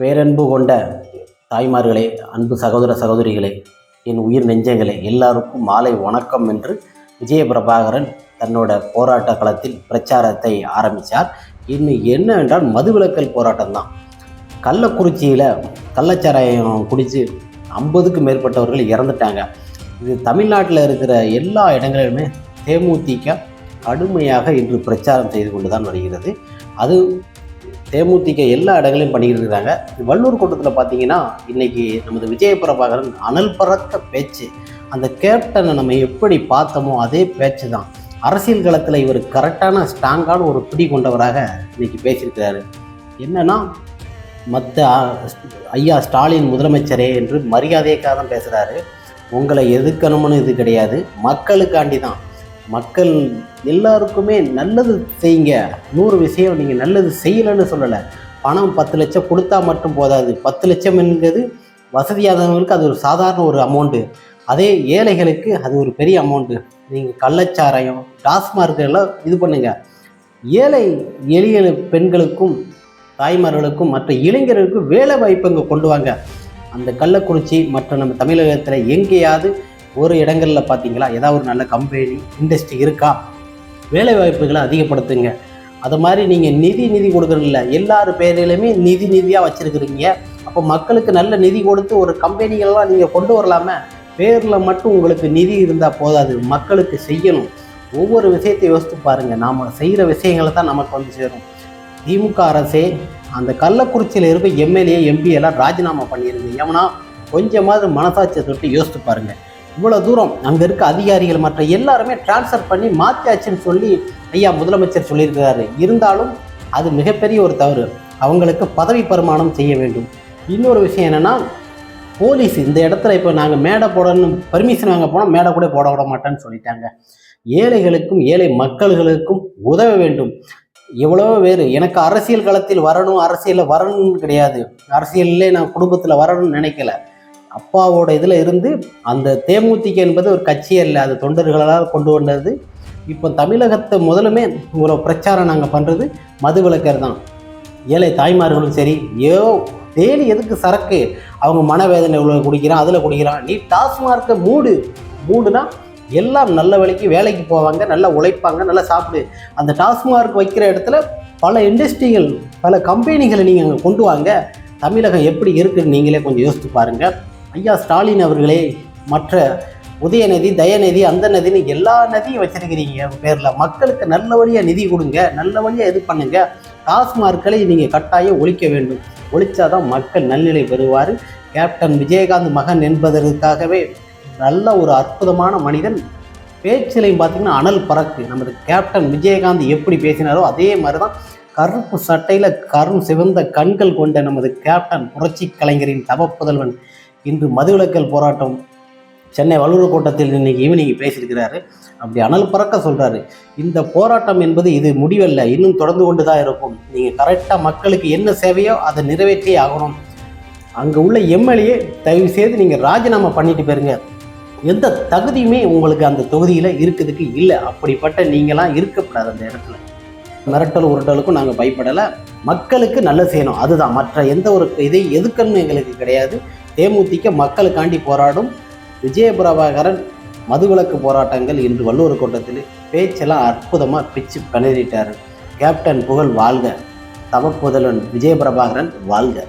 பேரன்பு கொண்ட தாய்மார்களே அன்பு சகோதர சகோதரிகளே என் உயிர் நெஞ்சங்களே எல்லாருக்கும் மாலை வணக்கம் என்று விஜய பிரபாகரன் தன்னோட போராட்ட களத்தில் பிரச்சாரத்தை ஆரம்பித்தார் இன்னும் என்ன என்றால் மதுவிலக்கல் போராட்டம் தான். கள்ளக்குறிச்சியில் கள்ளச்சாராயம் குடித்து ஐம்பதுக்கும் மேற்பட்டவர்கள் இறந்துட்டாங்க. இது தமிழ்நாட்டில் இருக்கிற எல்லா இடங்களிலுமே தேமுதிக கடுமையாக இன்று பிரச்சாரம் செய்து கொண்டு தான் வருகிறது. அது தேமுதிக எல்லா இடங்களையும் பண்ணிக்கிட்டு இருக்காங்க. வள்ளூர் கூட்டத்தில் பார்த்தீங்கன்னா இன்னைக்கு நமது விஜய பிரபாகரன் அனல் பறக்க பேச்சு. அந்த கேப்டனை நம்ம எப்படி பார்த்தோமோ அதே பேச்சு தான். அரசியல் களத்தில் இவர் கரெக்டான ஸ்ட்ராங்கான ஒரு பிடி கொண்டவராக இன்னைக்கு பேசியிருக்கிறாரு. என்னன்னா மற்ற ஐயா ஸ்டாலின் முதலமைச்சரே என்று மரியாதைக்காக தான் பேசுகிறாரு உங்களை எதுக்கணும்னு இது கிடையாது. மக்களுக்காண்டி தான். மக்கள் எல்லாருக்குமே நல்லது செய்யுங்க. நூறு விஷயம் நீங்கள் நல்லது செய்யலைன்னு சொல்லலை. பணம் பத்து லட்சம் கொடுத்தா மட்டும் போதாது. பத்து லட்சம் என்கிறது வசதியாதவங்களுக்கு அது ஒரு சாதாரண ஒரு அமௌண்ட்டு அதே ஏழைகளுக்கு அது ஒரு பெரிய அமௌண்ட்டு நீங்கள் கள்ளச்சாராயம் டாஸ்மார்க்கெல்லாம் இது பண்ணுங்கள் ஏழை எளிய பெண்களுக்கும் தாய்மார்களுக்கும் மற்ற இளைஞர்களுக்கும் வேலை வாய்ப்பு இங்கே கொண்டு வாங்க. அந்த கள்ளக்குறிச்சி மற்ற நம்ம தமிழகத்தில் எங்கேயாவது ஒரு இடங்களில் பார்த்தீங்களா ஏதாவது ஒரு நல்ல கம்பெனி இண்டஸ்ட்ரி இருக்கா? வேலை வாய்ப்புகளை அதிகப்படுத்துங்க. அது மாதிரி நீங்கள் நிதி நிதி கொடுக்குறதில்ல எல்லார் பேரிலுமே நிதி நிதியாக வச்சுருக்குறீங்க. அப்போ மக்களுக்கு நல்ல நிதி கொடுத்து ஒரு கம்பெனிகள்லாம் நீங்கள் கொண்டு வரலாமே. பேரில் மட்டும் உங்களுக்கு நிதி இருந்தால் போதாது. மக்களுக்கு செய்யணும். ஒவ்வொரு விஷயத்தை யோசித்து பாருங்கள் நாம் செய்கிற விஷயங்களை தான் நமக்கு வந்து சேரும். திமுக அரசே அந்த கள்ளக்குறிச்சியில் இருக்க எம்எல்ஏ எம்பி எல்லாம் ராஜினாமா பண்ணிடுங்க ஏன்னா கொஞ்சமாவது மனசாட்சியை தொட்டு யோசித்து பாருங்கள் இவ்வளோ தூரம் அங்கே இருக்க அதிகாரிகள் மற்ற எல்லாருமே டிரான்ஸ்ஃபர் பண்ணி மாற்றியாச்சுன்னு சொல்லி ஐயா முதலமைச்சர் சொல்லியிருக்கிறாரு. இருந்தாலும் அது மிகப்பெரிய ஒரு தவறு. அவங்களுக்கு பதவி பரிமாணம் செய்ய வேண்டும். இன்னொரு விஷயம் என்னென்னா போலீஸ் இந்த இடத்துல இப்போ நாங்கள் மேடை போடணும் பர்மிஷன் வாங்க போனால் மேடை கூட போட விட மாட்டேன்னு சொல்லிட்டாங்க. ஏழைகளுக்கும் ஏழை மக்கள்களுக்கும் உதவ வேண்டும். எவ்வளவோ வேறு எனக்கு அரசியல் களத்தில் வரணும் அரசியலில் வரணும்னு கிடையாது. அரசியல்லே நான் குடும்பத்தில் வரணும்னு நினைக்கல. அப்பாவோட இதில் இருந்து அந்த தேமுதிக என்பது ஒரு கட்சி அல்ல அது தொண்டர்களால் கொண்டு வந்தது. இப்போ தமிழகத்தை முதலுமே ஒரு பிரச்சாரம் நாங்கள் பண்ணுறது மது விளக்கர் தான். ஏழை தாய்மார்களும் சரி ஏ டெய்லி எதுக்கு சரக்கு? அவங்க மனவேதனை உள்ள குடிக்கிறான் அதில் குடிக்கிறான். நீ டாஸ்மார்க்கை மூடு. மூடுனா எல்லாம் நல்ல வேலைக்கு வேலைக்கு போவாங்க நல்லா உழைப்பாங்க நல்லா சாப்பிடு. அந்த டாஸ்மார்க் வைக்கிற இடத்துல பல இண்டஸ்ட்ரிகள் பல கம்பெனிகளை நீங்கள் அங்கே கொண்டு வாங்க. தமிழகம் எப்படி இருக்குன்னு நீங்களே கொஞ்சம் யோசித்து பாருங்கள் ஐயா ஸ்டாலின் அவர்களே மற்ற உதயநிதி தயநிதி அந்த நதின்னு எல்லா நதியும் வச்சிருக்கிறீங்க பேரில். மக்களுக்கு நல்ல வழியாக நிதி கொடுங்க நல்ல வழியாக இது பண்ணுங்க. டாஸ்மார்க்களை நீங்கள் கட்டாயம் ஒழிக்க வேண்டும். ஒழிச்சாதான் மக்கள் நல்நிலை பெறுவார். கேப்டன் விஜயகாந்த் மகன் என்பதற்காகவே நல்ல ஒரு அற்புதமான மனிதன். பேச்சிலையும் பார்த்திங்கன்னா அனல் பறக்கு. நமது கேப்டன் விஜயகாந்த் எப்படி பேசினாரோ அதே மாதிரி தான் கருப்பு சட்டையில் கரும் சிவந்த கண்கள் கொண்ட நமது கேப்டன் புரட்சி கலைஞரின் தவப்புதல்வன். இன்று மதுவிலக்கல் போராட்டம் சென்னை வள்ளுவர் கூட்டத்தில் இன்னைக்கு ஈவினிங் பேசியிருக்கிறாரு. அப்படி அனல் பறக்க சொல்கிறாரு இந்த போராட்டம் என்பது இது முடிவல்ல. இன்னும் தொடர்ந்து கொண்டு தான் இருக்கும் நீங்கள் கரெக்டாக மக்களுக்கு என்ன சேவையோ அதை நிறைவேற்றியே ஆகணும். அங்கே உள்ள எம்எல்ஏ தயவு செய்து நீங்கள் ராஜினாமா பண்ணிட்டு போயிருங்க. எந்த தகுதியுமே உங்களுக்கு அந்த தொகுதியில் இருக்கிறதுக்கு இல்லை. அப்படிப்பட்ட நீங்களாம் இருக்கப்படாது அந்த இடத்துல. மிரட்டல் உருட்டலுக்கும் நாங்கள் பயப்படலை. மக்களுக்கு நல்ல செய்யணும். அதுதான். மற்ற எந்த ஒரு இதை எதுக்குன்னு எங்களுக்கு கிடையாது. தேமுதிக மக்களுக்காண்டி போராடும் விஜயபிரபாகரன் மதுவிலக்கு போராட்டங்கள் இன்று வள்ளுவர் கூட்டத்தில் பேச்செல்லாம் அற்புதமாக பிச்சு கணறிட்டார் கேப்டன் புகழ் வாழ்க. தவப்புதலன் விஜயபிரபாகரன் வாழ்க.